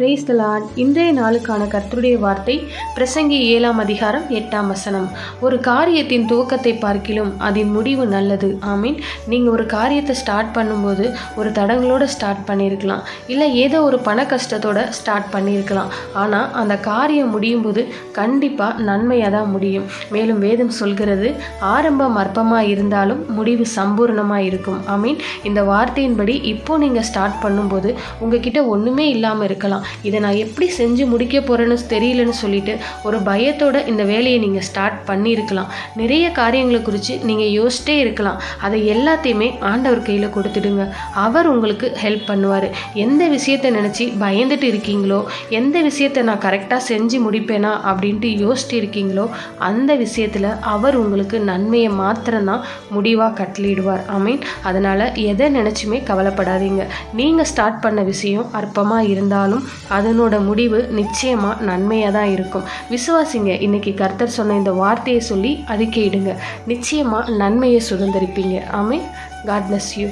Brace தலான் இன்றைய நாளுக்கான கர்த்தருடைய வார்த்தை பிரசங்கி ஏழாம் அதிகாரம் எட்டாம் வசனம். ஒரு காரியத்தின் துவக்கத்தை பார்க்கிலும் அதன் முடிவு நல்லது. ஆமீன். நீங்கள் ஒரு காரியத்தை ஸ்டார்ட் பண்ணும்போது ஒரு தடங்களோட ஸ்டார்ட் பண்ணியிருக்கலாம் இல்லை ஏதோ ஒரு பண கஷ்டத்தோட ஸ்டார்ட் பண்ணியிருக்கலாம் ஆனால் அந்த காரியம் முடியும் போது கண்டிப்பாக நன்மையாக தான் முடியும். மேலும் வேதம் சொல்கிறது ஆரம்பம் அற்பமாக இருந்தாலும் முடிவு சம்பூர்ணமாக இருக்கும். ஆமீன். இந்த வார்த்தையின்படி இப்போ நீங்கள் ஸ்டார்ட் பண்ணும்போது உங்ககிட்ட ஒன்றுமே இல்லாமல் இருக்கலாம். இதை நான் எப்படி செஞ்சு முடிக்க போகிறேன்னு தெரியலன்னு சொல்லிட்டு ஒரு பயத்தோட இந்த வேலையை நீங்கள் ஸ்டார்ட் பண்ணியிருக்கலாம். நிறைய காரியங்களை குறித்து நீங்கள் யோசிச்சிட்டே இருக்கலாம். அதை எல்லாத்தையுமே ஆண்டவர் கையில் கொடுத்துடுங்க. அவர் உங்களுக்கு ஹெல்ப் பண்ணுவார். எந்த விஷயத்தை நினச்சி பயந்துட்டு இருக்கீங்களோ எந்த விஷயத்தை நான் கரெக்டாக செஞ்சு முடிப்பேனா அப்படின்ட்டு யோசிச்சுட்டு இருக்கீங்களோ அந்த விஷயத்தில் அவர் உங்களுக்கு நன்மையை மாத்திரம்தான் முடிவாக கட்டளிடுவார் ஐ மீன் அதனால் எதை நினச்சுமே கவலைப்படாதீங்க. நீங்கள் ஸ்டார்ட் பண்ண விஷயம் அற்பமாக இருந்தாலும் அதனோட முடிவு நிச்சயமாக நன்மையாக தான் இருக்கும். விசுவாசிங்க இன்னைக்கு கர்த்தர் சொன்ன இந்த வார்த்தையை சொல்லி அறிக்கையிடுங்க நிச்சயமாக நன்மையை சுதந்திரிப்பீங்க. ஆமே காட் பிளஸ் யூ